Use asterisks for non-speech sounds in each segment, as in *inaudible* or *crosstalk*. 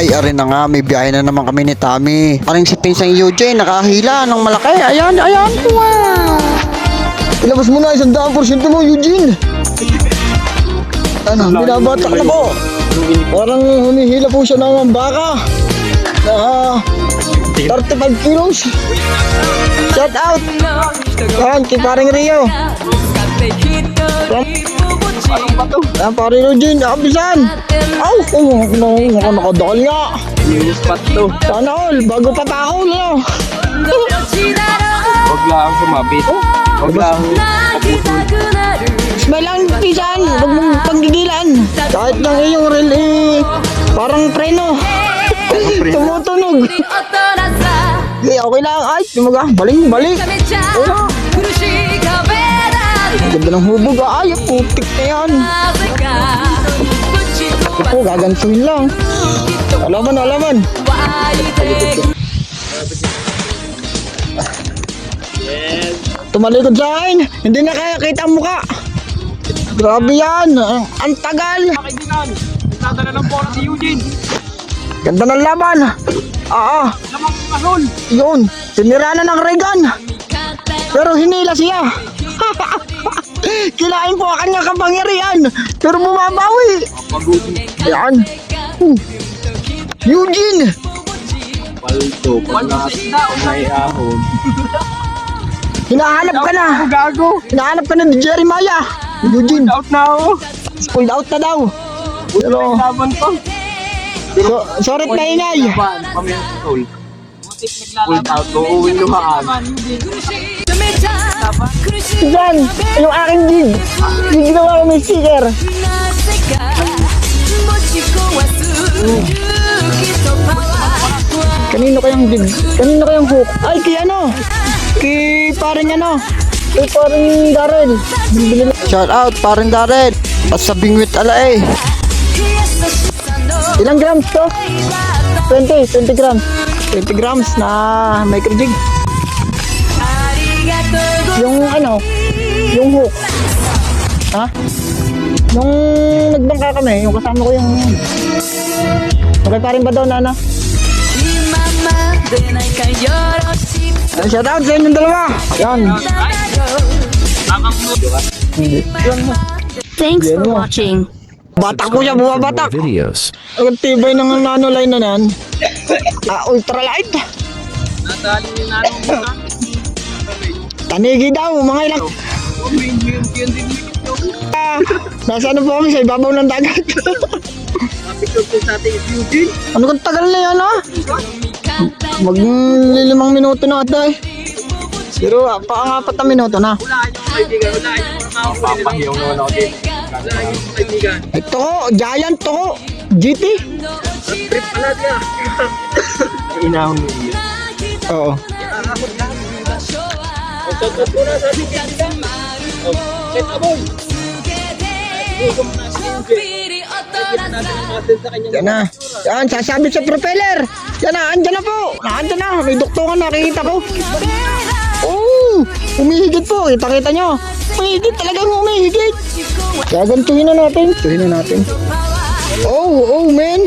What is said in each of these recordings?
Ay, arin na nga, may biyahe na naman kami ni Tami. Paring si Pinsang Eugene, nakahila ng malaki. Ayan, ayan. Wow! Ilabas mo na isang daang porsyento mo, Eugene. Ano, binabatak na po. Parang humihila po siya ng baka. Na 35 kilos. Shout out! Yan, kay paring Rio. Yan, paring Eugene, nakabisan. Aw, oh, no, naka nakadakal nga. Spot to. Sana all, bago pa takol, no? Huwag lang sumabit. Huwag lang. Smile lang, pisan. Huwag mong panggigilan. Kahit ng iyong reel, eh, parang preno. Tumutunog. Eh, okay lang. Ay, tumaga. Balik, balik. Ganda ng hubog. ah. Ay, putik na yan. Ako, gagantuhin lang. Alaman, alaman. Tumalikod sa akin. Hindi na kaya kita ang muka. Grabe yan. Ang, tagal. Nagdadala ng bola si Eugene. Ganda ng laban. Oo. Lamang kahon. Yun. Sinira na ng Regan. Pero hinila siya. *laughs* Kilain po ang kanyang kapangyarihan. Pero bumabawi. Maguti. Yan. Hmm. Eugene. Palto. Pag may ahon. Hinahanap ka na. Gago. Hinahanap ka na ni Jeremiah. Eugene. Out na ako. Pulled out na daw. Pero, Laban to. so, sorry na ingay. Laban. Pulled out. Uuwi luhaan. Yan. Yung aking gig. Yung ginawa ko may sticker. Kanino kayang gig? Kanino kayang hook? Ay, kay ano? Kay paring ano? Kay paring Darren. Shout out, paring Darren. At sa Bingwit ala eh. Ilang grams to? 20, 20 grams. 20 grams na micro jig. Yung ano? Yung hook. Ha? Nung nagbangka kami, yung kasama ko yung... Okay pa rin ba doon, ano? Ay, shout out sa inyong dalawa. Yan. Thanks Yan for watching. Batak po siya, bumabatak. videos. Ang tibay ng nanoline na yan. Ah, ultralight. Nadali ni Nano mo na. Tanigi daw, mga ilang... Ah, nasa ano po kami sa ibabaw ng dagat. Ano kang tagal na yan, ha? Mag limang minuto na ata eh. Pero ah, pang-apat na minuto na. Papahiyaw naman ako din. Ito ko, giant to ko. GT? Trip pala niya. Inahon mo yun. Oo. Na si Eugene. Natin natin sa kanyang Yan na. Yan, sasabit sa propeller. Yan na, andyan na po. Andyan na, may duktungan nakikita ko. Oo, umihigit po. Kita-kita nyo. Umihigit, talagang umihigit. Gagantuhin na natin. Tuhin na natin. Oh, oh, man.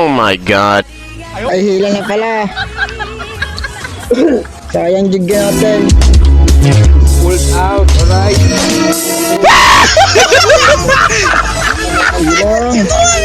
Oh my god. Ay, hila na pala. *laughs* Sayang jig natin. Pulled out. Alright. *laughs* Hilang.